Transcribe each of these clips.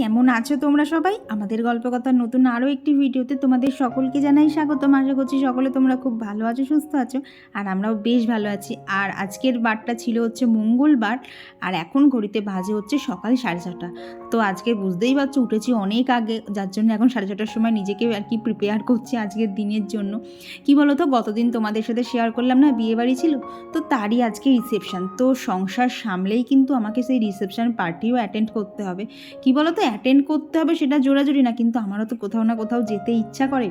কেমন আছো তোমরা সবাই? আমাদের গল্পকথার নতুন আরও একটি ভিডিওতে তোমাদের সকলকে জানাই স্বাগতম। আশা করছি সকলে তোমরা খুব ভালো আছো, সুস্থ আছো, আর আমরাও বেশ ভালো আছি। আর আজকের বারটা ছিল হচ্ছে মঙ্গলবার, আর এখন ঘড়িতে বাজে হচ্ছে সকাল সাড়ে ছটা তো আজকে বুঝতেই পারছ, উঠেছি অনেক আগে, যার জন্য এখন সাড়ে ছটার সময় নিজেকে আর কি প্রিপেয়ার করছি আজকের দিনের জন্য। কি বলো তো গতদিন তোমাদের সাথে শেয়ার করলাম না বিয়ে বাড়ি ছিল? তো তারই আজকে রিসেপশন তো সংসার সামলেই কিন্তু আমাকে সেই রিসেপশান পার্টিও অ্যাটেন্ড করতে হবে। কি বলো তো অ্যাটেন্ড করতে হবে, সেটা জোরাজোরি না, কিন্তু আমারও তো কোথাও না কোথাও যেতে ইচ্ছা করে।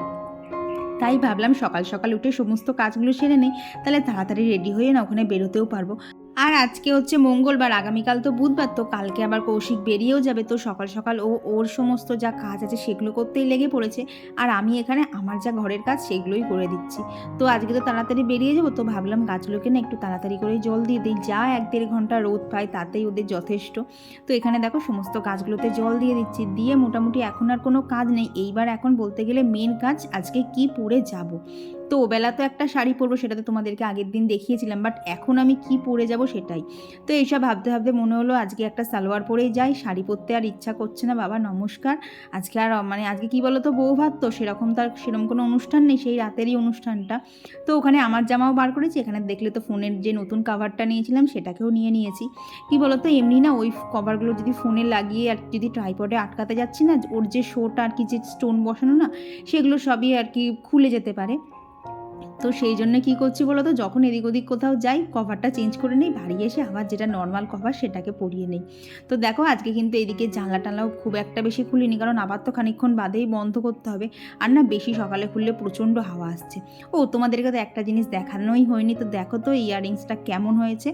তাই ভাবলাম সকাল সকাল উঠে সমস্ত কাজগুলো সেরে নেই, তাহলে তাড়াতাড়ি রেডি হয়ে না ওখানে বেরোতেও পারব। আর আজকে হচ্ছে মঙ্গলবার, আগামীকাল তো বুধবার, তো কালকে আবার কৌশিক বেরিয়েও যাবে, তো সকাল সকাল ও ওর সমস্ত যা কাজ আছে সেগুলো করতেই লেগে পড়েছে। আর আমি এখানে আমার যা ঘরের কাজ সেগুলোই করে দিচ্ছি। তো আজকে তো তাড়াতাড়ি বেরিয়ে যাব, তো ভাবলাম গাছগুলোকে না একটু তাড়াতাড়ি করে জল দিয়ে দিই। যা এক দেড় ঘণ্টা রোদ পায় তাতেই ওদের যথেষ্ট। তো এখানে দেখো সমস্ত গাছগুলোতে জল দিয়ে দিচ্ছি। দিয়ে মোটামুটি এখন আর কোনো কাজ নেই। এইবার এখন বলতে গেলে মেন কাজ আজকে কি পরে যাব। তো বেলা তো একটা শাড়ি পরবো, সেটা তো তোমাদেরকে আগের দিন দেখিয়েছিলাম বাট এখন আমি কি পরে যাব সেটাই। তো এইসব ভাবতে ভাবতে মনে হলো আজকে একটা সালোয়ার পরেই যাই, শাড়ি পরতে আর ইচ্ছা করছে না, বাবা নমস্কার। আজকে আর মানে আজকে কি বলো তো বউ ভাত তো, সেরকম তার সেরকম কোনো অনুষ্ঠান নেই, সেই রাতেরই অনুষ্ঠানটা। তো ওখানে আমার জামাও বার করেছি, এখানে দেখলে তো ফোনের যে নতুন কাভারটা নিয়েছিলাম, সেটাকেও নিয়ে নিয়েছি। কি বলো তো এমনি না ওই কভারগুলো যদি ফোনে লাগিয়ে আর যদি ট্রাইপডে আটকাতে যাচ্ছি না, ওর যে শোটা আর কি যে স্টোন বসানো না, সেগুলো সবই আর কি খুলে যেতে পারে। তো সেই জন্য কি করছি বলো তো যখন এদিক ওদিক কোথাও যাই কভারটা চেঞ্জ করে নিই, বাড়ি এসে আবার যেটা নর্মাল কভার সেটাকে পরিয়ে নিই। তো দেখো আজকে কিন্তু এদিকে জানলা টানলাও খুব একটা বেশি খুলিনি, কারণ আবার তো খানিকক্ষণ বাদেই বন্ধ করতে হবে। আর না, বেশি সকালে খুললে প্রচণ্ড হাওয়া আসছে। ও, তোমাদেরকে তো একটা জিনিস দেখানোই হয়নি। তো দেখো তো ইয়াররিংসটা কেমন হয়েছে?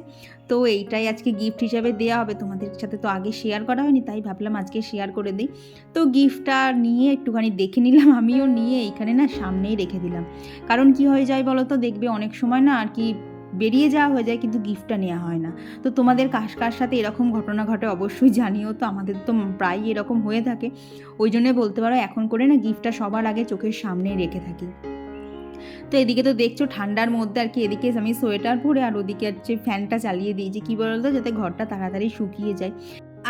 তো এইটাই আজকে গিফট হিসাবে দেওয়া হবে। তোমাদের সাথে তো আগে শেয়ার করা হয়নি, তাই ভাবলাম আজকে শেয়ার করে দিই। তো গিফটটা নিয়ে একটুখানি দেখে নিলাম, আমিও নিয়ে এইখানে না সামনেই রেখে দিলাম। কারণ কি হয়ে যায় বলো তো, দেখবে অনেক সময় না আর কি বেরিয়ে যাওয়া হয়ে যায়, কিন্তু গিফটটা নেওয়া হয় না। তো তোমাদের কার কার সাথে এরকম ঘটনা ঘটে অবশ্যই জানিও তো, আমাদের তো প্রায়ই এরকম হয়ে থাকে। ওই জন্য বলতে পারো, এখন করে না গিফটটা সবার আগে চোখের সামনেই রেখে থাকি। তো এদিকে তো দেখছ ঠান্ডার মধ্যে আর কি, এদিকে আমি সোয়েটার পরে আর ওদিকে হচ্ছে ফ্যানটা চালিয়ে দিয়েছি কী বলতো যাতে ঘরটা তাড়াতাড়ি শুকিয়ে যায়।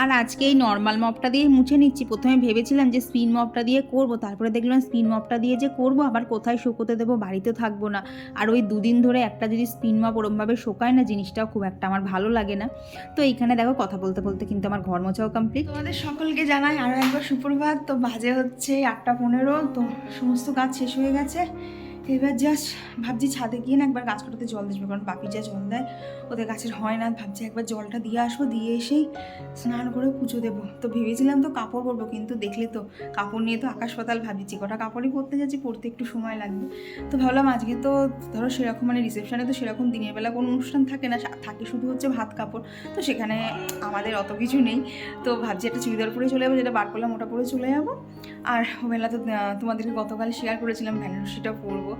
আর আজকে এই নর্মাল মপটা দিয়ে মুছে নিচ্ছি। প্রথমে ভেবেছিলাম যে স্পিন মপটা দিয়ে করব, তারপরে দেখলাম স্পিন মপটা দিয়ে যে করব, আবার কোথায় শুকোতে দেবো বাড়িতে থাকব না। আর ওই দুদিন ধরে একটা যদি স্পিন মপ ওরমভাবে শোকায় না, জিনিসটাও খুব একটা আমার ভালো লাগে না। তো এইখানে দেখো কথা বলতে বলতে কিন্তু আমার ঘর মোছাও কমপ্লিট তোমাদের সকলকে জানাই আরও একবার সুপ্রভাত। তো বাজে হচ্ছে আটটা পনেরো, তো সমস্ত কাজ শেষ হয়ে গেছে। এবার জাস্ট ভাবছি ছাদে গিয়ে না একবার গাছ কাটাতে জল দিসবে কারণ পাপি যা জল দেয় ওদের গাছের হয় না। ভাবছি একবার জলটা দিয়ে আসব, দিয়ে এসেই স্নান করে পুজো দেবো। তো ভেবেছিলাম তো কাপড় পরবো, কিন্তু দেখলে তো কাপড় নিয়ে তো আকাশ পাতাল ভাবছি, কটা কাপড়ই পরতে যাচ্ছি, পরতে একটু সময় লাগবে। তো ভাবলাম আজকে তো ধরো সেরকম মানে রিসেপশনে তো সেরকম দিনের বেলা কোনো অনুষ্ঠান থাকে না থাকে শুধু হচ্ছে ভাত, কাপড়। তো সেখানে আমাদের অত কিছু নেই। তো ভাবছি একটা চুড়িদার পরে চলে যাব, যেটা বার করলাম ওটা পরে চলে যাব। আর ওবেলা তো তোমাদেরকে গতকাল শেয়ার করেছিলাম বেনারসিটা পরবো।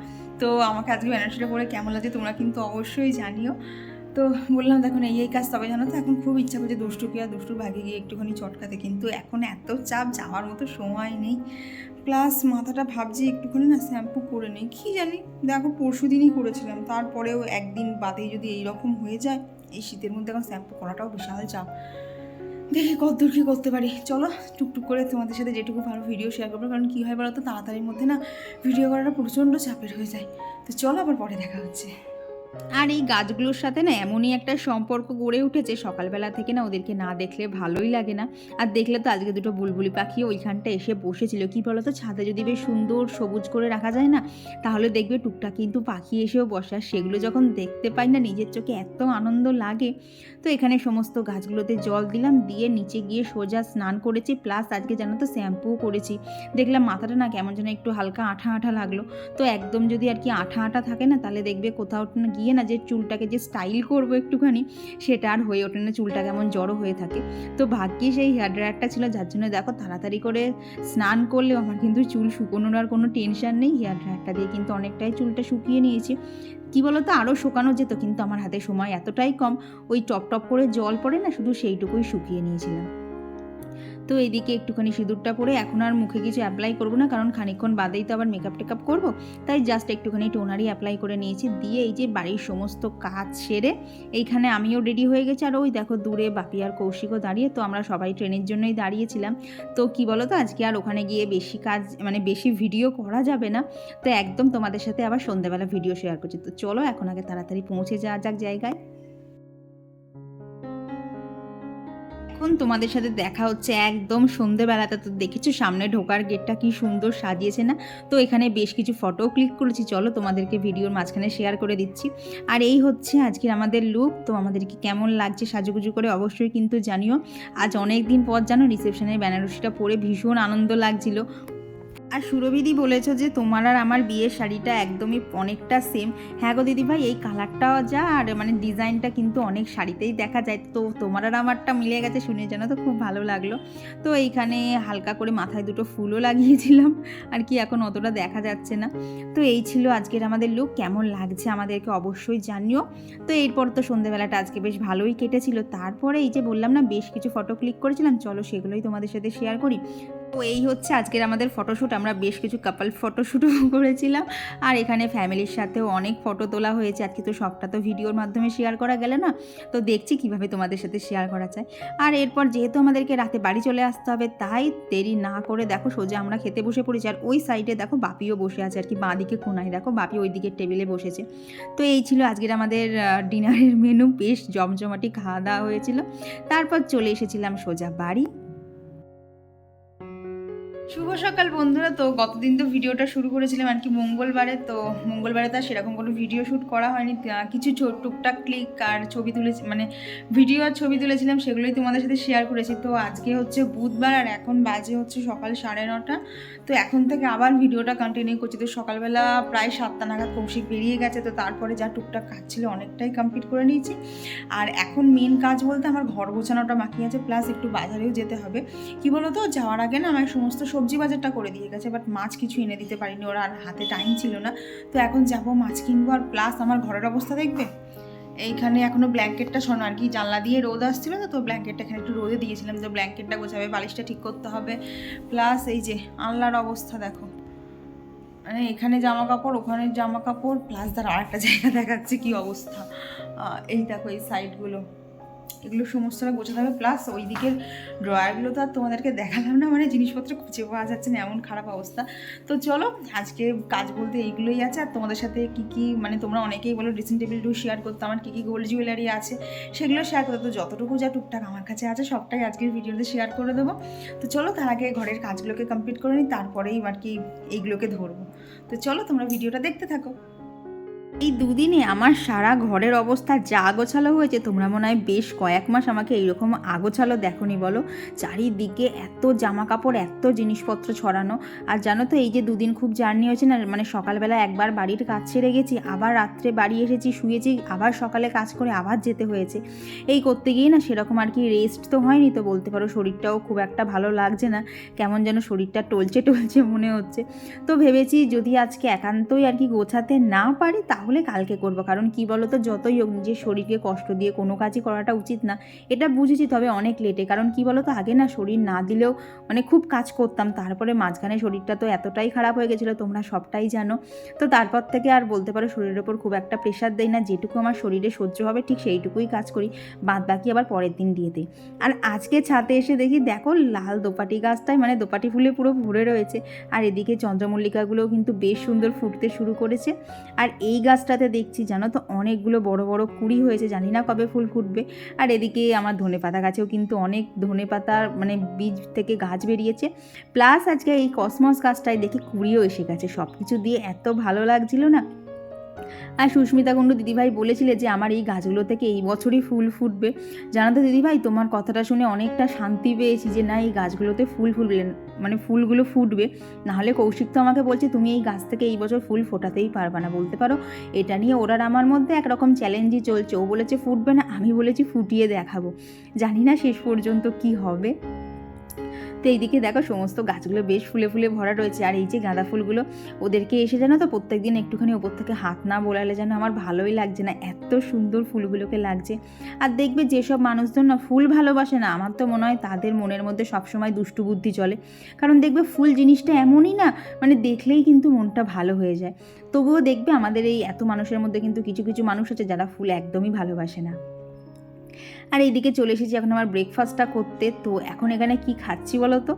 তো আমাকে আজকে বেনারসিটা পরে কেমন লাগছে তোমরা কিন্তু অবশ্যই জানিও। তো বললাম দেখুন এই এই কাজ তবে জানো তো, এখন খুব ইচ্ছা করছে দুষ্টুকে আর দুষ্টুর ভাগে গিয়ে একটুখানি চটকাতে। কিন্তু এখন এত চাপ, যাওয়ার মতো সময় নেই। প্লাস মাথাটা ভাবছি একটুখানি না শ্যাম্পু করে নেই। কী জানি, দেখো পরশু দিনই করেছিলাম। তারপরেও একদিন বাদেই যদি এইরকম হয়ে যায়, এই শীতের মধ্যে এখন শ্যাম্পু করাটাও বিশাল চাপ। দেখি কতদূর কী করতে পারি। চলো, টুকটুক করে তোমাদের সাথে যেটুকু ভালো ভিডিও শেয়ার করব, কারণ কী হয় বলো তো তাড়াতাড়ির মধ্যে না ভিডিও করাটা প্রচণ্ড চাপের হয়ে যায়। তো চলো আবার পরে দেখা হচ্ছে। আর এই গাছগুলোর সাথে না এমনই একটা সম্পর্ক গড়ে উঠেছে, সকালবেলা থেকে না ওদেরকে না দেখলে ভালোই লাগে না। আর দেখলে তো আজকে দুটো বুলবুলি পাখি ওইখানটা এসে বসেছিল। কি বলো তো ছাদে যদি বেশ সুন্দর সবুজ করে রাখা যায় না, তাহলে দেখবে টুকটাক কিন্তু পাখি এসেও বসে। আর সেগুলো যখন দেখতে পাই না, নিজের চোখে এত আনন্দ লাগে। তো এখানে সমস্ত গাছগুলোতে জল দিলাম, দিয়ে নিচে গিয়ে সোজা স্নান করেছি। প্লাস আজকে জানো তো শ্যাম্পুও করেছি। দেখলাম মাথাটা না কেমন যেন একটু হালকা আঠা আঠা লাগল। তো একদম যদি আর কি আঠা আঠা থাকে না, তাহলে দেখবে কোথাও না গিয়ে না যে চুলটাকে যে স্টাইল করব একটুখানি, সেটা আর হয়ে ওঠে না, চুলটা কেমন জড়ো হয়ে থাকে। তো ভাগ্যে সেই হেয়ার ড্রায়ারটা ছিল, যার জন্য দেখো তাড়াতাড়ি করে স্নান করলেও আমার কিন্তু চুল শুকোনোর আর কোনো টেনশন নেই। হেয়ার ড্রায়ারটা দিয়ে কিন্তু অনেকটাই চুলটা শুকিয়ে নিয়েছি। কি বলতো আরও শুকানো যেত, কিন্তু আমার হাতে সময় এতটাই কম। ওই টপ টপ করে জল পড়ে না, শুধু সেইটুকুই শুকিয়ে নিয়েছিলাম। তো এইদিকে একটুখানি সিঁদুরটা পরে এখন আর মুখে কিছু অ্যাপ্লাই করব না, কারণ খানিকক্ষণ বাদেই তো আবার মেকআপ টেকআপ করব। তাই জাস্ট একটুখানি টোনারই অ্যাপ্লাই করে নিয়েছি। দিয়ে এই যে বাড়ির সমস্ত কাজ সেরে এইখানে আমিও রেডি হয়ে গেছি। আর ওই দেখো দূরে বাপি আর কৌশিকও দাঁড়িয়ে, তো আমরা সবাই ট্রেনের জন্যই দাঁড়িয়েছিলাম। তো কি বলো তো আজকে আর ওখানে গিয়ে বেশি কাজ মানে বেশি ভিডিও করা যাবে না। তো একদম তোমাদের সাথে আবার সন্ধ্যাবেলা ভিডিও শেয়ার করছি। তো চলো এখন আগে তাড়াতাড়ি পৌঁছে যাওয়া যাক জায়গায়। তোমাদের সাথে দেখা হচ্ছে একদম সন্ধেবেলাতে। তো দেখেছ সামনে ঢোকার গেটটা কি সুন্দর সাজিয়েছে না? তো এখানে বেশ কিছু ফটো ক্লিক করেছি। চলো তোমাদেরকে ভিডিওর মাঝখানে শেয়ার করে দিচ্ছি। আর এই হচ্ছে আজকের আমাদের লুক তো আমাদেরকে কেমন লাগছে সাজুগুজু করে অবশ্যই কিন্তু জানিও। আজ অনেক দিন পর জানো রিসেপশনের বেনারসিটা পরে ভীষণ আনন্দ লাগছিল। আর সুরভিদি বলেছ যে তোমার আর আমার বিয়ের শাড়িটা একদমই অনেকটা সেম হ্যাঁ গো দিদি ভাই এই কালারটাও যা, আর মানে ডিজাইনটা কিন্তু অনেক শাড়িতেই দেখা যায়। তো তোমার আর আমারটা মিলে গেছে শুনে যেন তো, খুব ভালো লাগল। তো এইখানে হালকা করে মাথায় দুটো ফুলও লাগিয়েছিলাম, আর কি এখন অতটা দেখা যাচ্ছে না। তো এই ছিল আজকের আমাদের লুক কেমন লাগছে আমাদেরকে অবশ্যই জানিও। তো এরপর তো সন্ধেবেলাটা আজকে বেশ ভালোই কেটেছিল। তারপরে এই যে বললাম না, বেশ কিছু ফটো ক্লিক করেছিলাম, চলো সেগুলোই তোমাদের সাথে শেয়ার করি। তো এই হচ্ছে আজকের আমাদের ফটোশ্যুট আমরা বেশ কিছু কাপল ফটোশ্যুটও করেছিলাম। আর এখানে ফ্যামিলির সাথেও অনেক ফটো তোলা হয়েছে। আজকে তো সবটা তো ভিডিওর মাধ্যমে শেয়ার করা গেলে না। তো দেখছি কীভাবে তোমাদের সাথে শেয়ার করা যায়। আর এরপর যেহেতু আমাদেরকে রাতে বাড়ি চলে আসতে হবে, তাই দেরি না করে দেখো সোজা আমরা খেতে বসে পড়েছি। আর ওই সাইডে দেখো বাপিও বসে আছে আর কি বাঁ দিকে কোনায়। দেখো বাপি ওই দিকের টেবিলে বসেছে। তো এই ছিল আজকের আমাদের ডিনারের মেনু বেশ জমজমাটি খাওয়া দাওয়া হয়েছিল। তারপর চলে এসেছিলাম সোজা বাড়ি। শুভ সকাল বন্ধুরা। তো গতদিন তো ভিডিওটা শুরু করেছিলাম আর কি মঙ্গলবারে। তো মঙ্গলবারে তো সেরকম কোনো ভিডিও শ্যুট করা হয়নি। কিছু টুকটাক ক্লিক আর ছবি তুলে মানে ভিডিও আর ছবি তুলেছিলাম, সেগুলোই তোমাদের সাথে শেয়ার করেছি। তো আজকে হচ্ছে বুধবার আর এখন বাজে হচ্ছে সকাল সাড়ে নটা। তো এখন থেকে আবার ভিডিওটা কন্টিনিউ করছি। তো সকালবেলা প্রায় সাতটা নাগাদ কৌশিক বেরিয়ে গেছে। তো তারপরে যা টুকটাক কাজ ছিল অনেকটাই কমপ্লিট করে নিয়েছি। আর এখন মেন কাজ বলতে আমার ঘর গোছানোটা বাকি আছে। প্লাস একটু বাজারেও যেতে হবে। কি বলতো? যাওয়ার আগে না আমার সমস্ত সবজি বাজারটা করে দিয়ে গেছে বাট মাছ কিছু এনে দিতে পারিনি, ওরা আর হাতে টাইম ছিল না। তো এখন যাব মাছ কিনবো, আর প্লাস আমার ঘরের অবস্থা দেখবে? এইখানে এখনও ব্ল্যাঙ্কেটটা শোনো, আর কি জানলা দিয়ে রোদ আসছিল তো ব্ল্যাঙ্কেটটা এখানে একটু রোদে দিয়েছিলাম, তো ব্ল্যাঙ্কেটটা গোছাবে, বালিশটা ঠিক করতে হবে। প্লাস এই যে আনলার অবস্থা দেখো। মানে এখানে জামা কাপড় ওখানে জামা কাপড় প্লাস তার আরেকটা জায়গা দেখাচ্ছে কি অবস্থা। এই দেখো এই সাইডগুলো এগুলো সমস্তটা গোছাতে হবে। প্লাস ওই দিকের ড্রয়ারগুলো তো আর তোমাদেরকে দেখালাম না মানে জিনিসপত্র খুঁজে পাওয়া যাচ্ছে না, এমন খারাপ অবস্থা। তো চলো, আজকে কাজ বলতে এইগুলোই আছে। আর তোমাদের সাথে কি কি মানে তোমরা অনেকেই বলো ড্রেসিং টেবিলটাও শেয়ার করতে, আমার কী কী গোল্ড জুয়েলারি আছে, সেগুলো শেয়ার করতে। তো যতটুকু যা টুকটাক আমার কাছে আছে, সবটাই আজকের ভিডিওতে শেয়ার করে দেবো। তো চলো, তার আগে ঘরের কাজগুলোকে কমপ্লিট করে নিই, তারপরেই আর কি এইগুলোকে ধরবো। তো চলো, তোমরা ভিডিওটা দেখতে থাকো। এই দুদিনে আমার সারা ঘরের অবস্থা যা গোছালো হয়েছে, তোমরা মনে হয় বেশ কয়েক মাস আমাকে এইরকম আগোছালো দেখনি বলো। চারিদিকে এত জামা কাপড় এত জিনিসপত্র ছড়ানো। আর জানো তো, এই যে দুদিন খুব জার্নি হয়েছে না মানে সকালবেলা একবার বাড়ির কাজ ছেড়ে গেছি, আবার রাত্রে বাড়ি এসেছি, শুয়েছি, আবার সকালে কাজ করে আবার যেতে হয়েছে। এই করতে গিয়ে না সেরকম আর কি রেস্ট তো হয়নি তো, বলতে পারো শরীরটাও খুব একটা ভালো লাগছে না, কেমন যেন শরীরটা টলছে টলছে মনে হচ্ছে। তো ভেবেছি যদি আজকে একান্তই আর কি গোছাতে না পারি তাহলে কালকে করব। কারণ কি বলো তো যতই হোক নিজের শরীরকে কষ্ট দিয়ে কোনো কাজই করাটা উচিত না, এটা বুঝেছি তবে অনেক লেটে কারণ কি বলো তো আগে না শরীর না দিলেও মানে খুব কাজ করতাম, তারপরে মাঝখানে শরীরটা তো এতটাই খারাপ হয়ে গেছিল, তোমরা সবটাই জানো। তো তারপর থেকে আর বলতে পারো, শরীরের ওপর খুব একটা প্রেশার দেয় না, যেটুকু আমার শরীরে সহ্য হবে ঠিক সেইটুকুই কাজ করি বাদ বাকি আবার পরের দিন দিয়ে দিই। আর আজকে ছাদে এসে দেখি, দেখো লাল দোপাটি গাছটায় মানে দোপাটি ফুলে পুরো ভরে রয়েছে। আর এদিকে চন্দ্রমল্লিকাগুলোও কিন্তু বেশ সুন্দর ফুটতে শুরু করেছে। আর এই গাছটাতে দেখছি, জানো তো? অনেকগুলো বড় বড় কুড়ি হয়েছে, জানি না কবে ফুল ফুটবে। আর এদিকে আমার ধনে পাতা গাছেও কিন্তু অনেক ধনে পাতার মানে বীজ থেকে গাছ বেরিয়েছে। প্লাস আজকে এই কসমস গাছটায় দেখি কুড়িও এসে গেছে। সব কিছু দিয়ে এত ভালো লাগছিল না। আর সুস্মিতা কুণ্ডু দিদিভাই বলেছিলে যে আমার এই গাছগুলো থেকে এই বছরই ফুল ফুটবে। জানো তো দিদিভাই, তোমার কথাটা শুনে অনেকটা শান্তি পেয়েছি যে না, এই গাছগুলোতে ফুল ফুটবে মানে ফুলগুলো ফুটবে। নাহলে কৌশিক তো আমাকে বলছে, তুমি এই গাছ থেকে এই বছর ফুল ফোটাতেই পারবে না। বলতে পারো, এটা নিয়ে ওরার আমার মধ্যে একরকম চ্যালেঞ্জই চলছে। ও বলেছে, ফুটবে না। আমি বলেছি, ফুটিয়ে দেখাবো। জানি না শেষ পর্যন্ত কি হবে। তো এইদিকে দেখো সমস্ত গাছগুলো বেশ ফুলে ফুলে ভরা রয়েছে। আর এই যে গাঁদা ফুলগুলো, ওদেরকে এসে জানো তো প্রত্যেক দিন একটুখানি ওপর থেকে হাত না বোলালে যেন আমার ভালোই লাগছে না। এত সুন্দর ফুলগুলোকে লাগছে। আর দেখবে যেসব মানুষজন না ফুল ভালোবাসে না, আমার তো মনে হয় তাদের মনের মধ্যে সবসময় দুষ্টু বুদ্ধি চলে। কারণ দেখবে ফুল জিনিসটা এমনই না মানে দেখলেই কিন্তু মনটা ভালো হয়ে যায়। তবুও দেখবে আমাদের এই এত মানুষের মধ্যে কিন্তু কিছু কিছু মানুষ আছে যারা ফুল একদমই ভালোবাসে না। আর এইদিকে চলে এসেছি এখন আমার ব্রেকফাস্টটা করতে। তো এখন এখানে কি খাচ্ছি বলো তো?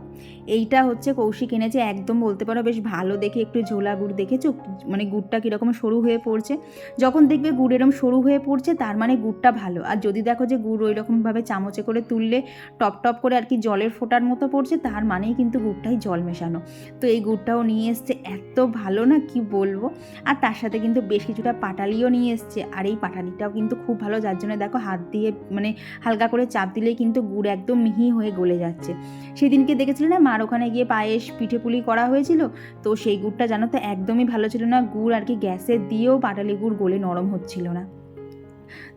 এইটা হচ্ছে কৌশিক এনেছে, একদম বলতে পারো বেশ ভালো দেখে, একটু ঝোলা গুড় দেখেছ? মানে গুড়টা কীরকম সরু হয়ে পড়ছে? যখন দেখবে গুড় এরকম সরু হয়ে পড়ছে, তার মানে গুড়টা ভালো। আর যদি দেখো যে গুড় ওই রকমভাবে চামচে করে তুললে, টপ টপ করে আর কি জলের ফোঁটার মতো পড়ছে, তার মানেই কিন্তু গুড়টাই জল মেশানো। তো এই গুড়টাও নিয়ে এসছে, এত ভালো না কি বলব? আর তার সাথে কিন্তু বেশ কিছুটা পাটালিও নিয়ে এসছে। আর এই পাটালিটাও কিন্তু খুব ভালো, যার জন্য দেখো হাত দিয়ে মানে হালকা করে চাপ দিলেই কিন্তু গুড় একদম মিহি হয়ে গলে যাচ্ছে। সেদিনকে দেখেছিলে না? মার ওখানে গিয়ে পায়েস পিঠে পুলি করা হয়েছিল? তো সেই গুড়টা জানো তো একদমই ভালো ছিল না। গুড় আর কি গ্যাসে দিয়েও পাটালি গুড় গলে নরম হচ্ছিল না।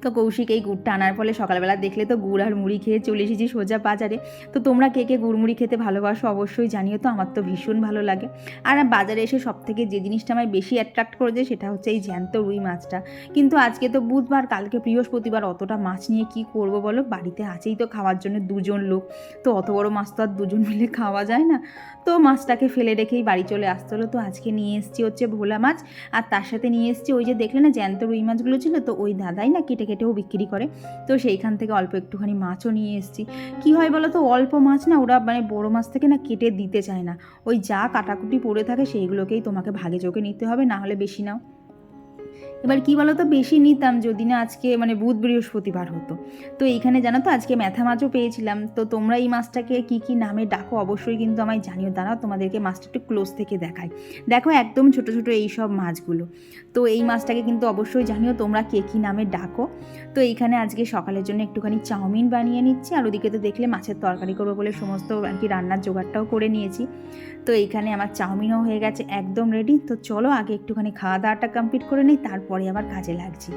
তো কৌশিক এই গুড়টা আনার ফলে সকালবেলা দেখলে তো গুড় আর মুড়ি খেয়ে চলে এসেছি সোজা বাজারে। তো তোমরা কে কে গুড় মুড়ি খেতে ভালোবাসো অবশ্যই জানিও তো, আমার তো ভীষণ ভালো লাগে। আর বাজারে এসে সব থেকে যে জিনিসটা আমায় বেশি অ্যাট্রাক্ট করেছে সেটা হচ্ছে এই জ্যান্ত রুই মাছটা। কিন্তু আজকে তো বুধবার, কালকে বৃহস্পতিবার অতটা মাছ নিয়ে কি করব বলো? বাড়িতে আছেই তো খাওয়ার জন্য দুজন লোক। তো অত বড় মাছ তো আর দুজন মিলে খাওয়া যায় না। তো মাছটাকে ফেলে রেখেই বাড়ি চলে আসতে হলো। তো আজকে নিয়ে এসেছি হচ্ছে ভোলা মাছ। আর তার সাথে নিয়ে এসেছি ওই যে দেখলে না জ্যান্ত রুই মাছগুলো ছিল, তো ওই দাদাই না কেটে কেটেও বিক্রি করে। তো সেইখান থেকে অল্প একটুখানি মাছও নিয়ে এসেছি। কি হয় বলো তো অল্প মাছ না ওরা মানে বড় মাছ থেকে না কেটে দিতে চায় না। ওই যা কাটাকুটি পড়ে থাকে সেইগুলোকেই তোমাকে ভাগে চোখে নিতে হবে, না হলে বেশি নাও। এবার কি বলো তো বেশি নিতাম যদি না আজকে মানে বুধ বৃহস্পতিবার হতো। তো এইখানে জানো তো, আজকে ম্যাথা মাছও পেয়েছিলাম। তো তোমরা এই মাছটাকে কি কি নামে ডাকো, অবশ্যই কিন্তু আমায় জানিও। দাঁড়াও, তোমাদেরকে মাছটা একটু ক্লোজ থেকে দেখাই। দেখো, একদম ছোট ছোট এই সব মাছগুলো। তো এই মাছটাকে কিন্তু অবশ্যই জানিও, তোমরা কে কী নামে ডাকো। তো এইখানে আজকে সকালের জন্য একটুখানি চাউমিন বানিয়ে নিচ্ছি। আর ওদিকে তো দেখলে মাছের তরকারি করব বলে সমস্ত আর কি রান্নার জোগাড়টাও করে নিয়েছি। তো এইখানে আমার চাউমিনও হয়ে গেছে, একদম রেডি তো চলো, আগে একটুখানি খাওয়া দাওয়াটা কমপ্লিট করে নিই। তারপরে আবার কাজে লাগছি।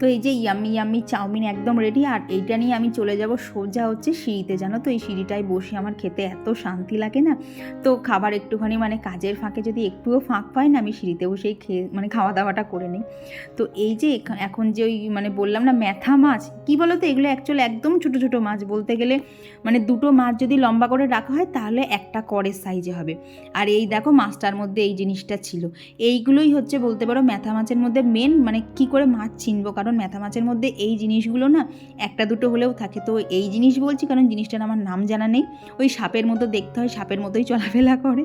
তো এই যে ইয়াম্মি ইয়াম্মি চাউমিন একদম রেডি আর এইটা নিয়ে আমি চলে যাব সোজা হচ্ছে সিঁড়িতে, জানো তো? এই সিঁড়িটায় বসে আমার খেতে এত শান্তি লাগে না। তো খাবার একটুখানি মানে কাজের ফাঁকে যদি একটুও ফাঁক পাই না, আমি সিঁড়িতে বসেই খেয়ে মানে খাওয়া দাওয়াটা করে নিই। তো এই যে এখ- এখন যে ওই মানে বললাম না ম্যাথা মাছ, কি বলো তো এগুলো অ্যাকচুয়ালি একদম ছোটো ছোটো মাছ, বলতে গেলে মানে দুটো মাছ যদি লম্বা করে রাখা হয়, তাহলে একটা করের সাইজে হবে। আর এই দেখো মাছটার মধ্যে এই জিনিসটা ছিল। এইগুলোই হচ্ছে বলতে পারো ম্যাথা মাছের মধ্যে মেন মানে কি করে মাছ চিনবো কারণ ম্যাথা মাছের মধ্যে এই জিনিসগুলো না, একটা দুটো হলেও থাকে। তো এই জিনিস বলছি কারণ জিনিসটার আমার নাম জানা নেই। ওই সাপের মতো দেখতে হয়, সাপের মতোই চলাফেরা করে।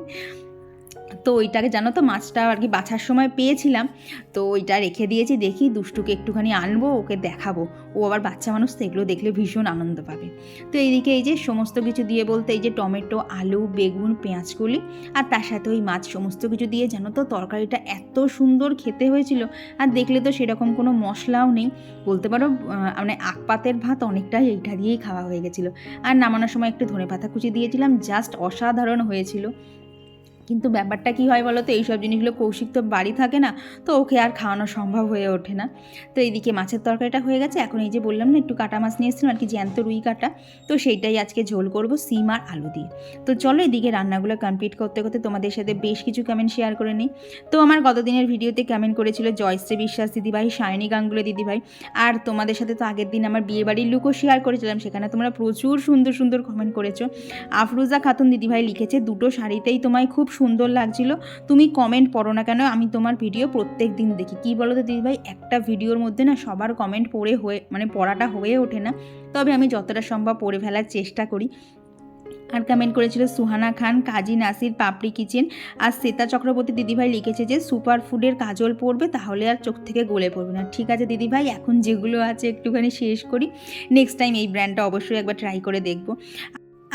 তো ওইটাকে জানো তো মাছটা আর কি বাছার সময় পেয়েছিলাম। তো ওইটা রেখে দিয়েছি, দেখি দুষ্টুকে একটুখানি আনব, ওকে দেখাবো। ও আবার বাচ্চা মানুষ, তো এগুলো দেখলে ভীষণ আনন্দ পাবে। তো এইদিকে এই যে সমস্ত কিছু দিয়ে বলতে এই যে টমেটো, আলু, বেগুন, পেঁয়াজকলি, আর তার সাথে ওই মাছ সমস্ত কিছু দিয়ে জানো তো তরকারিটা এত সুন্দর খেতে হয়েছিল। আর দেখলে তো সেরকম কোনো মশলাও নেই। বলতে পারো মানে আকপাতের ভাত অনেকটাই এইটা দিয়েই খাওয়া হয়ে গেছিল। আর নামানোর সময় একটু ধনে পাতা কুচি দিয়েছিলাম জাস্ট অসাধারণ হয়েছিল। কিন্তু ব্যাপারটা কি হয় বলো তো এইসব জিনিসগুলো কৌশিক তো বাড়ি থাকে না, তো ওকে আর খাওয়ানো সম্ভব হয়ে ওঠে না। তো এইদিকে মাছের তরকারিটা হয়ে গেছে। এখন এই যে বললাম না, একটু কাটা মাছ নিয়ে এসেছিলাম আর কি, জ্যান্ত রুই কাটা। তো সেইটাই আজকে ঝোল করব, সিম আর আলু দিয়ে। তো চলো এদিকে রান্নাগুলো কমপ্লিট করতে করতে তোমাদের সাথে বেশ কিছু কমেন্ট শেয়ার করে নিই। তো আমার গতদিনের ভিডিওতে কমেন্ট করেছিল জয়শ্রী বিশ্বাস দিদিভাই, সায়নী গাঙ্গুলি দিদিভাই। আর তোমাদের সাথে তো আগের দিন আমার বিয়ে বাড়ির লুকও শেয়ার করেছিলাম, সেখানে তোমরা প্রচুর সুন্দর সুন্দর কমেন্ট করেছ। আফরুজা খাতুন দিদিভাই লিখেছে, দুটো শাড়িতেই তোমায় খুব সুন্দর লাগছিল। তুমি কমেন্ট পড়ো না কেন? আমি তোমার ভিডিও প্রত্যেক দিন দেখি। কী বলো তো দিদিভাই? একটা ভিডিওর মধ্যে না সবার কমেন্ট পড়ে হয়ে মানে পড়াটা হয়ে ওঠে না। তবে আমি যতটা সম্ভব পড়ে ফেলার চেষ্টা করি। আর কমেন্ট করেছিল সুহানা খান, কাজী নাসির, পাপড়ি কিচেন। আর শ্বেতা চক্রবর্তী দিদিভাই লিখেছে যে, সুপার ফুডের কাজল পড়বে তাহলে আর চোখ থেকে গলে পড়বে না। ঠিক আছে দিদিভাই, এখন যেগুলো আছে একটুখানি শেষ করি। নেক্সট টাইম এই ব্র্যান্ডটা অবশ্যই একবার ট্রাই করে দেখব।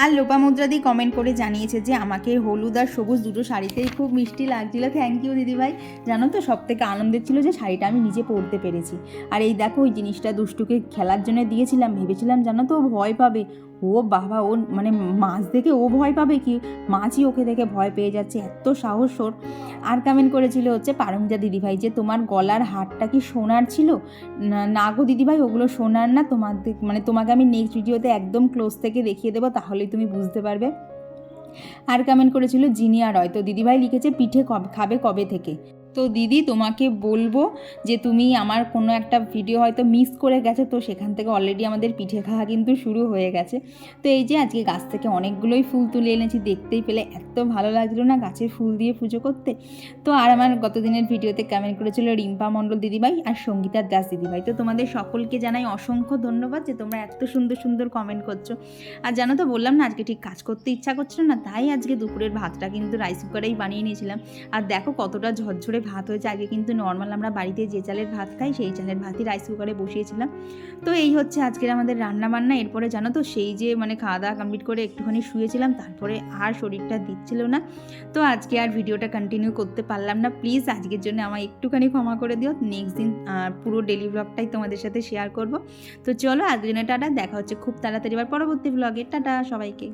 আর লোপা মুদ্রাদি কমেন্ট করে জানিয়েছে যে, আমাকে হলুদ আর সবুজ দুটো শাড়িতেই খুব মিষ্টি লাগছিল। থ্যাংক ইউ দিদিভাই। জানো তো সব থেকে আনন্দের ছিল যে, শাড়িটা আমি নিজে পরতে পেরেছি। আর এই দেখো, ওই জিনিসটা দুষ্টুকে খেলার জন্য দিয়েছিলাম, ভেবেছিলাম জানো তো ভয় পাবে। ও বাবা, ও মানে মাছ দেখে ও ভয় পাবে কি? মাছই ওকে দেখে ভয় পেয়ে যাচ্ছে, এত সাহস ওর। আর কমেন্ট করেছিল হচ্ছে পারমিতা দিদিভাই যে তোমার গলার হারটা কি সোনার ছিল? না- গো দিদিভাই, ওগুলো সোনার না, তোমাদের মানে তোমাকে আমি নেক্সট ভিডিওতে একদম ক্লোজ থেকে দেখিয়ে দেবো, তাহলেই তুমি বুঝতে পারবে। আর কমেন্ট করেছিল জিনিয়া রয়, তো দিদিভাই লিখেছে পিঠে কবে, খাবে কবে থেকে? তো দিদি, তোমাকে বলব যে তুমি আমার কোনো একটা ভিডিও হয়তো মিস করে গেছে, তো সেখান থেকে অলরেডি আমাদের পিঠে খাওয়া কিন্তু শুরু হয়ে গেছে। তো এই যে আজকে গাছ থেকে অনেকগুলোই ফুল তুলে এনেছি, দেখতেই পেলে এত ভালো লাগল না গাছের ফুল দিয়ে পুজো করতে। তো আর আমার গতদিনের ভিডিওতে কমেন্ট করেছিল রিম্পা মণ্ডল দিদিভাই আর সঙ্গীতার দাস দিদিভাই। তো তোমাদের সকলকে জানাই অসংখ্য ধন্যবাদ যে তোমরা এত সুন্দর সুন্দর কমেন্ট করছ। আর জানো তো, বললাম না, আজকে ঠিক কাজ করতে ইচ্ছা করছিল না, তাই আজকে দুপুরের ভাতটা কিন্তু রাইস কুকারেই বানিয়ে নিয়েছিলাম। আর দেখো কতটা ঝরঝরে ভাত হয়েছে। আগে কিন্তু নর্মাল আমরা বাড়িতে যে চালের ভাত খাই, সেই চালের ভাতই রাইস কুকারে বসিয়েছিলাম। তো এই হচ্ছে আজকের আমাদের রান্না বান্না এরপরে জানো তো, সেই যে মানে খাওয়া দাওয়া কমপ্লিট করে একটুখানি শুয়েছিলাম, তারপরে আর শরীরটা দিচ্ছিল না। তো আজকে আর ভিডিওটা কন্টিনিউ করতে পারলাম না। প্লিজ আজকের জন্য আমায় একটুখানি ক্ষমা করে দিও। নেক্সট দিন পুরো ডেলি ব্লগটাই তোমাদের সাথে শেয়ার করব। তো চলো জন্য টাটা। দেখা হচ্ছে খুব তাড়াতাড়ি এবার পরবর্তী ব্লগে টাটা সবাইকে।